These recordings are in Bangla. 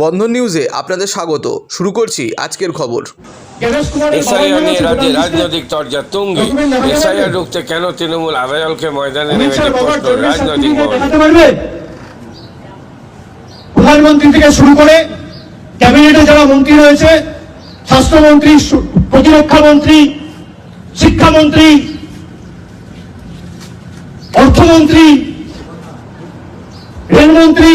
বন্ধন নিউজে আপনাদের স্বাগত। শুরু করছি আজকের খবর। এসআইআর নিয়ে রাজ্যে রাজনৈতিক চর্চা তুঙ্গে। এসআইআর রুখতে কেন তৃণমূল আদায়লকে ময়দানে নেমেছে প্রশ্ন? রাজনৈতিক প্রধানমন্ত্রী থেকে শুরু করে ক্যাবিনেটে যারা মন্ত্রী রয়েছে স্বাস্থ্যমন্ত্রী প্রতিরক্ষা মন্ত্রী শিক্ষামন্ত্রী অর্থমন্ত্রী রেলমন্ত্রী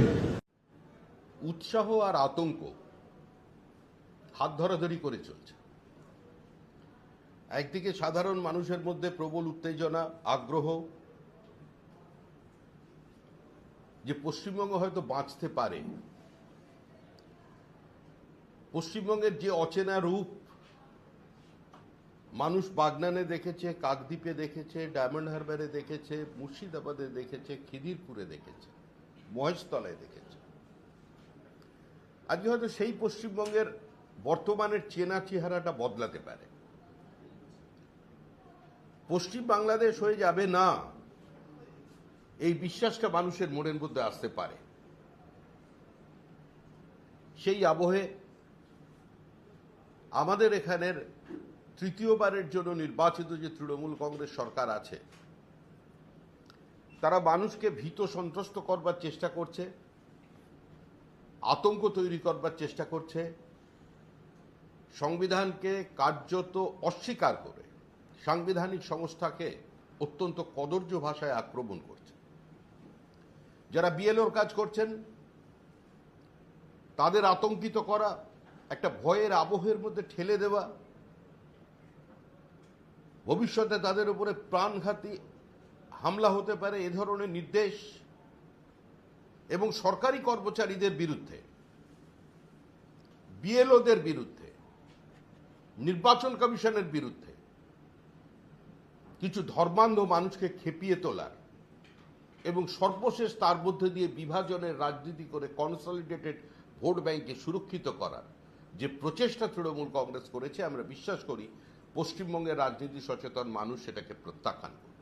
উৎসাহ আর আতঙ্ক হাত ধরাধরি করে চলছে। একদিকে সাধারণ মানুষের মধ্যে প্রবল উত্তেজনা, আগ্রহ, যে পশ্চিমবঙ্গ হয়তো বাঁচতে পারে। পশ্চিমবঙ্গের যে অচেনা রূপ, মানুষ বাগনানে দেখেছে, কাকদ্বীপে দেখেছে, ডায়মন্ড হারবারে দেখেছে, মুর্শিদাবাদে দেখেছে, খিদিরপুরে দেখেছে, মহেশতলায় দেখেছে। আজকে হয়তো সেই পশ্চিমবঙ্গের বর্তমানের চেনা চেহারাটা বদলাতে পারে। পশ্চিম বাংলাদেশ হয়ে যাবে না, এই বিশ্বাসটা মানুষের মনের মধ্যে আসতে পারে। সেই আবহে আমাদের এখানের তৃতীয়বারের জন্য নির্বাচিত যে তৃণমূল কংগ্রেস সরকার আছে, তারা মানুষকে ভীত সন্ত্রস্ত করবার চেষ্টা করছে। আতঙ্ক তৈরি করবার চেষ্টা করছে। সংবিধানকে কার্যত অস্বীকার করে সাংবিধানিক সংস্থাকে অত্যন্ত কদর্য ভাষায় আক্রমণ করছে। যারা বিএলওর কাজ করছেন, তাদের আতঙ্কিত করা, একটা ভয়ের আবহের মধ্যে ঠেলে দেওয়া, ভবিষ্যতে তাদের উপরে প্রাণঘাতী হামলা হতে পারে এ ধরনের নির্দেশ এবং সরকারি কর্মচারীদের বিরুদ্ধে, বিএলওদের বিরুদ্ধে, নির্বাচন কমিশনের বিরুদ্ধে কিছু ধর্মান্ধ মানুষকে খেপিয়ে তোলার এবং সর্বশেষ তার মধ্যে দিয়ে বিভাজনের রাজনীতি করে কনসলিডেটেড ভোট ব্যাংকে সুরক্ষিত করার যে প্রচেষ্টা তৃণমূল কংগ্রেস করেছে, আমরা বিশ্বাস করি পশ্চিমবঙ্গের রাজনীতি সচেতন মানুষ সেটাকে প্রত্যাখ্যান করবে।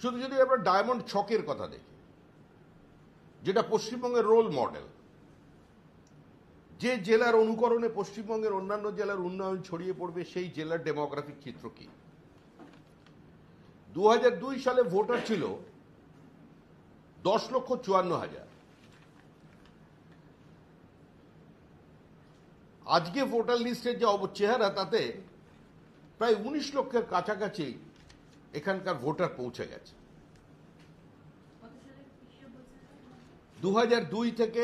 শুধু যদি আমরা ডায়মন্ড ছকের কথা দেখি যেটা পশ্চিমবঙ্গের রোল মডেল যে জেলার অনুকরণে পশ্চিমবঙ্গের অন্যান্য জেলার উন্নয়ন ছড়িয়ে পড়বে, সেই জেলার ডেমোগ্রাফিক চিত্র কি? দুহাজার দুই সালে ভোটার ছিল দশ লক্ষ চুয়ান্ন হাজার। আজকে ভোটার লিস্টের যে চেহারা, তাতে প্রায় উনিশ লক্ষের কাছাকাছি এখানকার ভোটার পৌঁছে গেছে। দু থেকে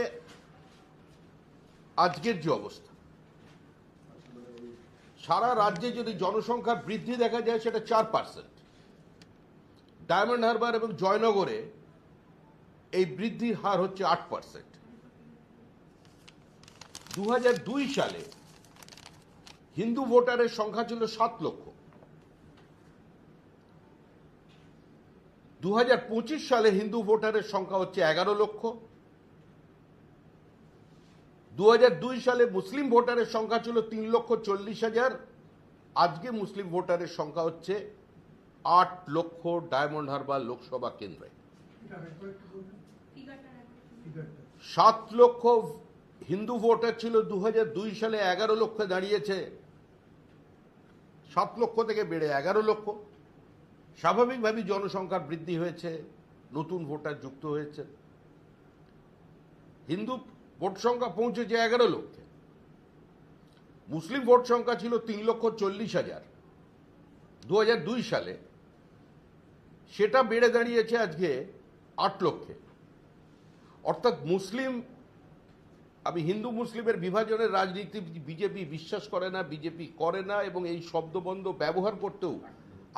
আজকের যে অবস্থা, সারা রাজ্যে যদি জনসংখ্যার বৃদ্ধি দেখা যায়, সেটা চার পার্সেন্ট। ডায়মন্ড হারবার এবং জয়নগরে এই বৃদ্ধির হার হচ্ছে আট পার্সেন্ট। দু সালে হিন্দু ভোটারের সংখ্যা ছিল সাত লক্ষ। দু হাজার পঁচিশ সালে হিন্দু ভোটারের সংখ্যা হচ্ছে এগারো লক্ষ। দু হাজার দুই সালে মুসলিম ভোটারের সংখ্যা ছিল তিন লক্ষ চল্লিশ হাজার। আজকে মুসলিম ভোটারের সংখ্যা হচ্ছে আট লক্ষ ডায়মন্ড হারবার লোকসভা কেন্দ্রে। সাত লক্ষ হিন্দু ভোটার ছিল দু দুই সালে এগারো লক্ষে দাঁড়িয়েছে। সাত লক্ষ থেকে বেড়ে এগারো লক্ষ। স্বাভাবিকভাবেই জনসংখ্যার বৃদ্ধি হয়েছে, নতুন ভোটার যুক্ত হয়েছে। হিন্দু ভোট সংখ্যা পৌঁছেছে এগারো লক্ষে মুসলিম ভোট সংখ্যা ছিল তিন লক্ষ চল্লিশ হাজার। দু সালে সেটা বেড়ে দাঁড়িয়েছে আজকে আট লক্ষে। অর্থাৎ মুসলিম, আমি হিন্দু মুসলিমের বিভাজনের রাজনীতি বিজেপি বিশ্বাস করে না, বিজেপি করে না এবং এই শব্দবন্ধ ব্যবহার করতেও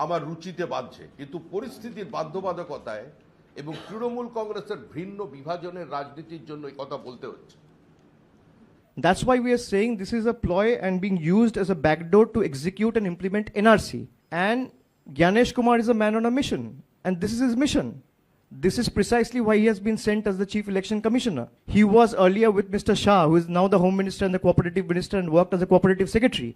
আমার রুচিতে বাঁধছে। কিন্তু পরিস্থিতির বাধ্যবাধকতায় এবং তৃণমূল কংগ্রেসের ভিন্ন বিভাজনের রাজনীতির জন্য এই কথা বলতে হচ্ছে That's why we are saying this is a ploy and being used as a backdoor to execute and implement NRC. And Gyanesh Kumar is a man on a mission, and this is his mission. This is precisely why he has been sent as the Chief Election Commissioner. He was earlier with Mr. Shah, who is now the Home Minister and the Cooperative Minister, and worked as a Cooperative Secretary.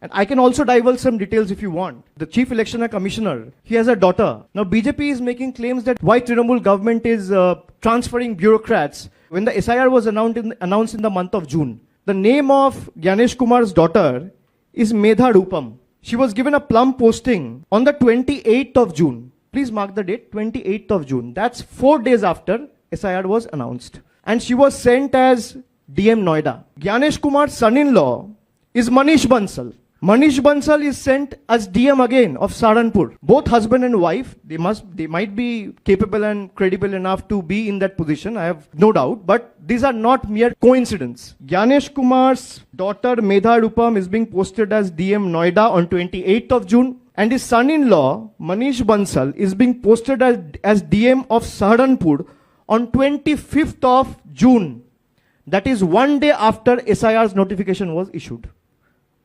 And I can also divulge some details if you want. The Chief Election Commissioner, he has a daughter. Now, BJP is making claims that why Trinamool government is uh, transferring bureaucrats. When the SIR was announced in, announced in the month of June, the name of Gyanesh Kumar's daughter is Medha Rupam. She was given a plum posting on the 28th of June. Please mark the date, 28th of June. That's four days after SIR was announced. And she was sent as DM Noida. Gyanesh Kumar's son-in-law is Manish Bansal. Manish Bansal is sent as DM again of Saranpur. Both husband and wife, they must, they might be capable and credible enough to be in that position. I have no doubt, but these are not mere coincidence. Gyanesh Kumar's daughter Medha Rupam is being posted as DM Noida on 28th of June. And his son-in-law, Manish Bansal, is being posted as, as DM of Saharanpur on 25th of June. That is one day after SIR's notification was issued.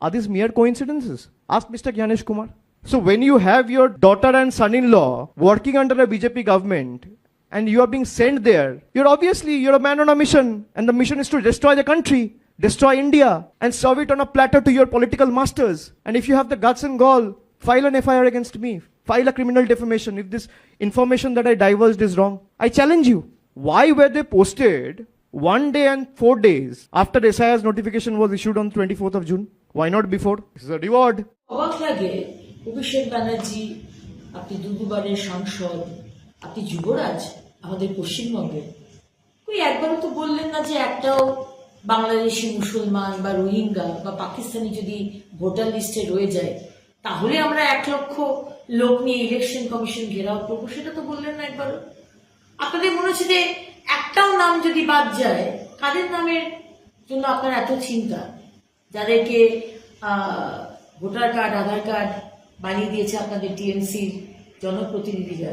Are these mere coincidences? Ask Mr. Gyanesh Kumar. So when you have your daughter and son-in-law working under a BJP government and you are being sent there, you're obviously you're a man on a mission and the mission is to destroy the country, destroy India and serve it on a platter to your political masters. And if you have the guts and gall, file an FIR against me. File a criminal defamation if this information that I divulged is wrong. I challenge you. Why were they posted one day and four days after SIR's notification was issued on 24th of June? Not before? This is a reward. অবাক লাগে, অভিষেক ব্যানার্জি, আপনি দু দুবারের সাংসদ, আপনি যুবরাজ, আমাদের পশ্চিমবঙ্গে ওই একবারও তো বললেন না যে একটাও বাংলাদেশি মুসলমান বা রোহিঙ্গা বা পাকিস্তানি যদি ভোটার লিস্টে রয়ে যায়, তাহলে আমরা এক লক্ষ লোক নিয়ে ইলেকশন কমিশন ঘেরাও করব, সেটা তো বললেন না একবারও আপনাদের মনে হচ্ছে যে একটাও নাম যদি বাদ যায়, কাদের নামের জন্য আপনার এত চিন্তা যাদেরকে ভোটার কার্ড, আধার কার্ড বানিয়ে দিয়েছে আপনাদের টিএমসির জনপ্রতিনিধিরা,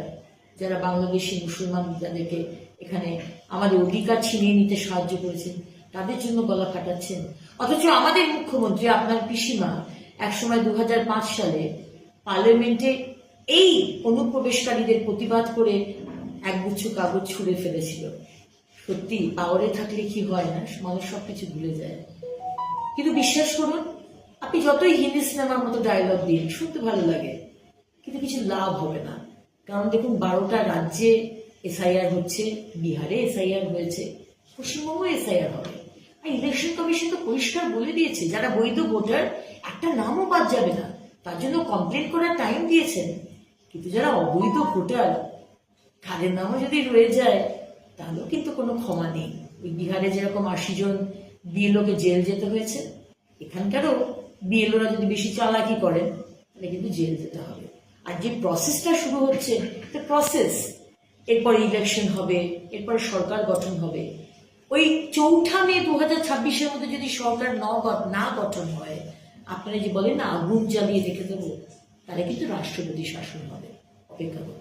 যারা বাংলাদেশি মুসলমান যাদেরকে এখানে আমাদের অধিকার ছিনিয়ে নিতে সাহায্য করেছেন, তাদের জন্য গলা কাটাচ্ছেন অথচ আমাদের মুখ্যমন্ত্রী, আপনার পিসিমা, একসময় দু হাজার পাঁচ সালে পার্লামেন্টে এই অনুপ্রবেশকারীদের প্রতিবাদ করে একগুচ্ছ কাগজ ছুঁড়ে ফেলেছিল। সত্যি, পাওয়ারে থাকলে কি হয় না? মানুষ সবকিছু ভুলে যায়। কিন্তু বিশ্বাস করুন, আপনি যতই হিন্দি সিনেমার মতো ডায়লগ দিন শুনতে ভালো লাগে। কিন্তু কিছু লাভ হবে না। কারণ দেখুন, বারোটা রাজ্যে এসআইআর হচ্ছে, বিহারে এসআইআর হয়েছে পশ্চিমবঙ্গ এসআইআর হবে। আর ইলেকশন কমিশন তো পরিষ্কার বলে দিয়েছে, যারা বৈধ ভোটার, একটা নামও বাদ যাবে না। তার জন্য কমপ্লেন করার টাইম দিয়েছেন। কিন্তু যারা অবৈধ ভোটার, তাদের নামও যদি রয়ে যায়, তাহলেও কিন্তু কোনো ক্ষমা নেই। ওই বিহারে যেরকম আশি জন বিএলওকে জেল যেতে হয়েছে। এখানকারও বিএলওরা যদি বেশি চালাকি করেন, তাহলে কিন্তু জেল যেতে হবে। আর যে প্রসেসটা শুরু হচ্ছে প্রসেস এরপর ইলেকশন হবে, এরপর সরকার গঠন হবে। ওই চৌঠা মে দু হাজার ছাব্বিশের মধ্যে যদি সরকার ন গঠন হয়, আপনারা যে বলেন না, আগুন জ্বালিয়ে রেখে দেবো, তাহলে কিন্তু রাষ্ট্রপতি শাসন হবে। অপেক্ষা করুন।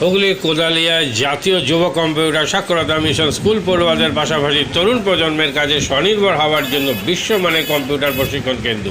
হুগলির কোদালিয়ায় জাতীয় যুব কম্পিউটার সাক্ষরতা মিশন স্কুল পড়ুয়াদের পাশাপাশি তরুণ প্রজন্মের কাজে স্বনির্ভর হওয়ার জন্য বিশ্বমানের কম্পিউটার প্রশিক্ষণ কেন্দ্র।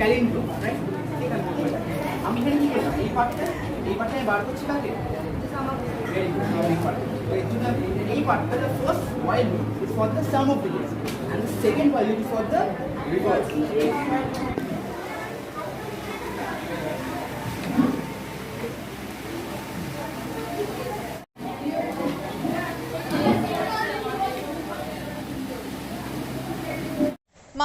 ট্যালেন্ট গ্রুপ রাইট আমি এখানে কি করলাম এই পার্টটা এই পার্টটা আমি বার করছি কাকে এই পার্টটা the first while loop is for the and the second loop is